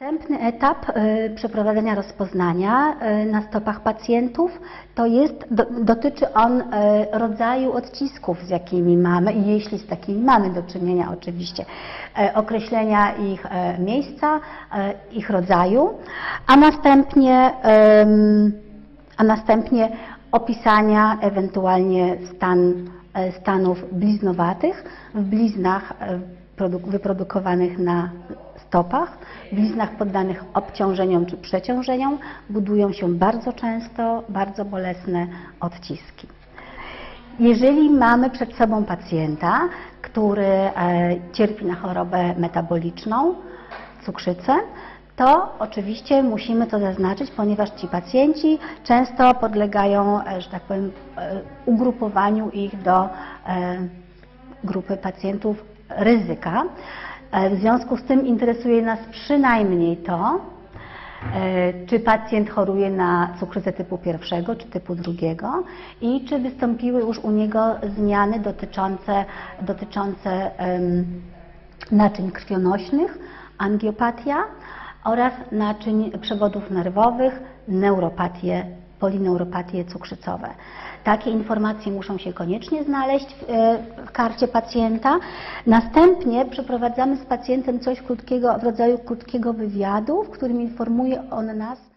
Następny etap y, przeprowadzenia rozpoznania y, na stopach pacjentów to jest, do, dotyczy on y, rodzaju odcisków, z jakimi mamy i jeśli z takimi mamy do czynienia oczywiście, określenia ich miejsca, ich rodzaju, a następnie, a następnie opisania ewentualnie stan, stanów bliznowatych w bliznach wyprodukowanych na stopach, bliznach poddanych obciążeniom czy przeciążeniom budują się bardzo często bardzo bolesne odciski. Jeżeli mamy przed sobą pacjenta, który e, cierpi na chorobę metaboliczną, cukrzycę, to oczywiście musimy to zaznaczyć, ponieważ ci pacjenci często podlegają, e, że tak powiem, e, ugrupowaniu ich do grupy pacjentów ryzyka. E, W związku z tym interesuje nas przynajmniej to, e, czy pacjent choruje na cukrzycę typu pierwszego czy typu drugiego i czy wystąpiły już u niego zmiany dotyczące, dotyczące naczyń krwionośnych, angiopatia oraz naczyń przewodów nerwowych, neuropatie, polineuropatie cukrzycowe. Takie informacje muszą się koniecznie znaleźć w, e, w karcie pacjenta. Następnie przeprowadzamy z pacjentem coś krótkiego, w rodzaju krótkiego wywiadu, w którym informuje on nas